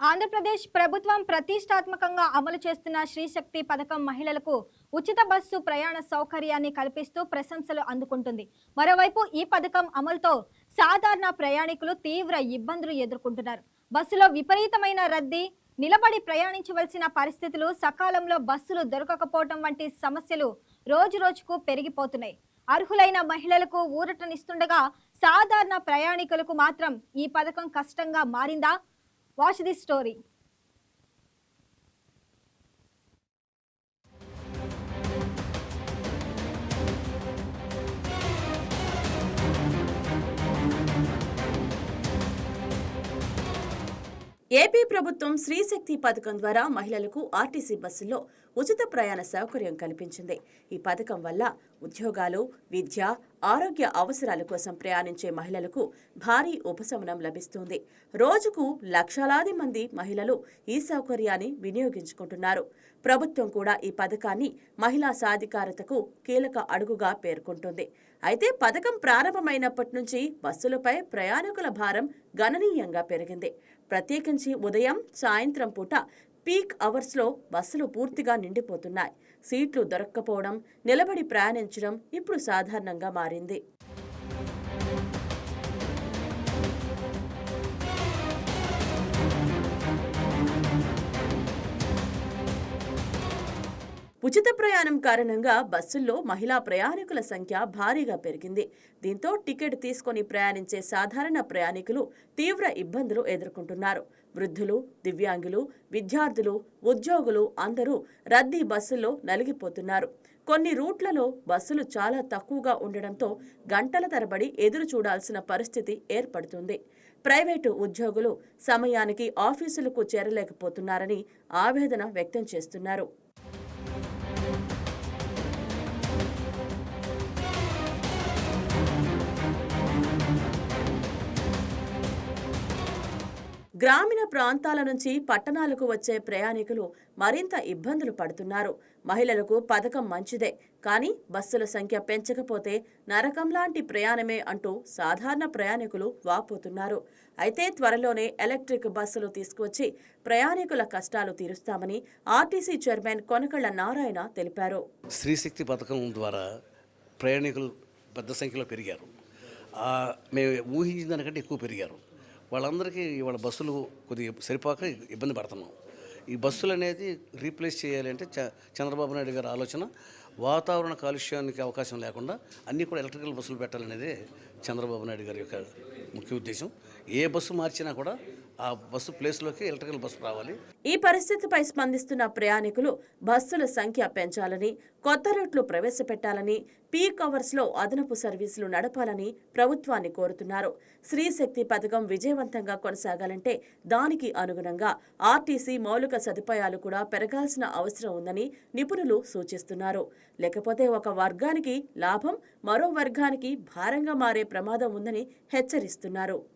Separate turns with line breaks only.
ఆంధ్రప్రదేశ్ ప్రభుత్వం ప్రతిష్టాత్మకంగా అమలు చేస్తున్న శ్రీశక్తి పథకం మహిళలకు ఉచిత బస్సు ప్రయాణ సౌకర్యాన్ని కల్పిస్తూ ప్రశంసలు అందుకుంటుంది. మరోవైపు ఈ పథకం అమలుతో సాధారణ ప్రయాణికులు తీవ్ర ఇబ్బందులు ఎదుర్కొంటున్నారు. బస్సులో విపరీతమైన రద్దీ నిలబడి ప్రయాణించవలసిన పరిస్థితులు సకాలంలో బస్సులు దొరకకపోవటం వంటి సమస్యలు రోజు రోజుకు పెరిగిపోతున్నాయి. అర్హులైన మహిళలకు ఊరటనిస్తుండగా సాధారణ ప్రయాణికులకు మాత్రం ఈ పథకం కష్టంగా మారిందా? Watch this story.
ఏపీ ప్రభుత్వం శ్రీశక్తి పథకం ద్వారా మహిళలకు ఆర్టీసీ బస్సుల్లో ఉచిత ప్రయాణ సౌకర్యం కల్పించింది. ఈ పథకం వల్ల ఉద్యోగాలు విద్య ఆరోగ్య అవసరాల కోసం ప్రయాణించే మహిళలకు భారీ ఉపశమనం లభిస్తుంది. రోజుకు లక్షలాది మంది మహిళలు ఈ సౌకర్యాన్ని వినియోగించుకుంటున్నారు. ప్రభుత్వం కూడా ఈ పథకాన్ని మహిళా సాధికారతకు కీలక అడుగుగా పేర్కొంటుంది. అయితే పథకం ప్రారంభమైనప్పటి నుంచి బస్సులపై ప్రయాణికుల భారం గణనీయంగా పెరిగింది. ప్రత్యేకించి ఉదయం సాయంత్రం పూట పీక్ అవర్స్లో బస్సులు పూర్తిగా నిండిపోతున్నాయి. సీట్లు దొరక్కపోవడం నిలబడి ప్రయాణించడం ఇప్పుడు సాధారణంగా మారింది. ఉచిత ప్రయాణం కారణంగా బస్సుల్లో మహిళా ప్రయాణికుల సంఖ్య భారీగా పెరిగింది. దీంతో టికెట్ తీసుకొని ప్రయాణించే సాధారణ ప్రయాణికులు తీవ్ర ఇబ్బందులు ఎదుర్కొంటున్నారు. వృద్ధులు దివ్యాంగులు విద్యార్థులు ఉద్యోగులు అందరూ రద్దీ బస్సుల్లో నలిగిపోతున్నారు. కొన్ని రూట్లలో బస్సులు చాలా తక్కువగా ఉండడంతో గంటల తరబడి ఎదురు చూడాల్సిన పరిస్థితి ఏర్పడుతుంది. ప్రైవేటు ఉద్యోగులు సమయానికి ఆఫీసులకు చేరలేకపోతున్నారని ఆవేదన వ్యక్తం చేస్తున్నారు. గ్రామీణ ప్రాంతాల నుంచి పట్టణాలకు వచ్చే ప్రయాణికులు మరింత ఇబ్బందులు పడుతున్నారు. మహిళలకు పథకం మంచిదే కానీ బస్సుల సంఖ్య పెంచకపోతే నరకం లాంటి ప్రయాణమే అంటూ సాధారణ ప్రయాణికులు వాపోతున్నారు. అయితే త్వరలోనే ఎలక్ట్రిక్ బస్సులు తీసుకువచ్చి ప్రయాణికుల కష్టాలు తీరుస్తామని ఆర్టీసీ చైర్మన్ కొనకళ్ళ నారాయణ తెలిపారు.
స్త్రీశక్తి పథకం ద్వారా ప్రయాణికులు పెద్ద సంఖ్యలో పెరిగారు. మేము ఊహించిన దానికంటే ఎక్కువ పెరిగారు. వాళ్ళందరికీ ఇవాళ బస్సులు కొద్దిగా సరిపోక ఇబ్బంది పడుతున్నాం. ఈ బస్సులు అనేది రీప్లేస్ చేయాలి అంటే చ- చంద్రబాబు నాయుడు గారి ఆలోచన వాతావరణ కాలుష్యానికి అవకాశం లేకుండా అన్నీ కూడా ఎలక్ట్రికల్ బస్సులు పెట్టాలనేదే చంద్రబాబు నాయుడు గారి యొక్క ముఖ్య ఉద్దేశం. ఏ బస్సు మార్చినా కూడా ఆ బస్సు ప్లేస్లోకి ఎలక్ట్రికల్ బస్సు రావాలి.
ఈ పరిస్థితిపై స్పందిస్తున్న ప్రయాణికులు బస్సుల సంఖ్య పెంచాలని కొత్త రూట్లు ప్రవేశపెట్టాలని పీక్ అవర్స్లో అదనపు సర్వీసులు నడపాలని ప్రభుత్వాన్ని కోరుతున్నారు. స్త్రీశక్తి పథకం విజయవంతంగా కొనసాగాలంటే దానికి అనుగుణంగా ఆర్టీసీ మౌలిక సదుపాయాలు కూడా పెరగాల్సిన అవసరం ఉందని నిపుణులు సూచిస్తున్నారు. లేకపోతే ఒక వర్గానికి లాభం మరో వర్గానికి భారంగా మారే ప్రమాదం ఉందని హెచ్చరిస్తున్నారు.